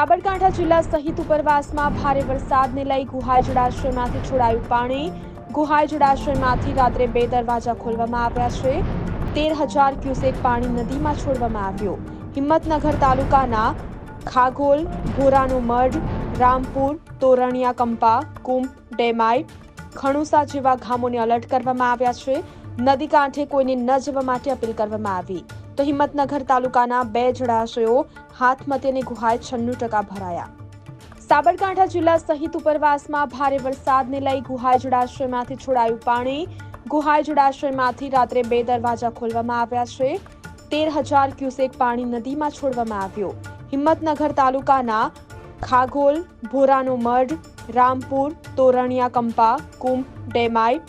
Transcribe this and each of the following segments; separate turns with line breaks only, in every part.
સાબરકાંઠા જિલ્લા સહિત ઉપરવાસમાં ભારે વરસાદને લઈ ગુહાઈ જળાશયમાંથી છોડાયું પાણી. ગુહાઈ જળાશયમાંથી રાત્રે બે દરવાજા ખોલવામાં આવ્યા છે. તેર હજાર ક્યુસેક પાણી નદીમાં છોડવામાં આવ્યું. હિંમતનગર તાલુકાના ખાગોલ, ભોરાનો મઢ, રામપુર, તોરણિયા કંપા, કુંભ, ડેમાઈ, ખણુસા જેવા ગામોને અલર્ટ કરવામાં આવ્યા છે. નદી કાંઠે કોઈને ન જવા માટે અપીલ કરવામાં આવી. તો હિંમતનગર તાલુકાના બે જળાશયો હાથમતીની ગુહાય છન્નું ટકા ભરાયા. સાબરકાંઠા જિલ્લા સહિત ઉપરવાસમાં ભારે વરસાદને લઈ ગુહાઈ જળાશયમાંથી છોડાયું પાણી. ગુહાઈ જળાશયમાંથી રાત્રે બે દરવાજા ખોલવામાં આવ્યા છે. તેર હજાર ક્યુસેક પાણી નદીમાં છોડવામાં આવ્યું. હિંમતનગર તાલુકાના ખાગોલ, ભોરાનો મઢ, રામપુર, તોરણિયા, કંપા, કુંભ, ડેમાઈ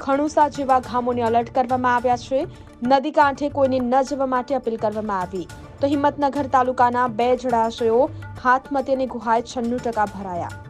ખણુસા જેવા ગામોને અલર્ટ કરવામાં આવ્યા છે. નદી કાંઠે કોઈને ન જવા માટે અપીલ કરવામાં આવી. તો હિંમતનગર તાલુકાના બે જળાશયો હાથમતી અને ગુહાએ છન્નું ટકા ભરાયા.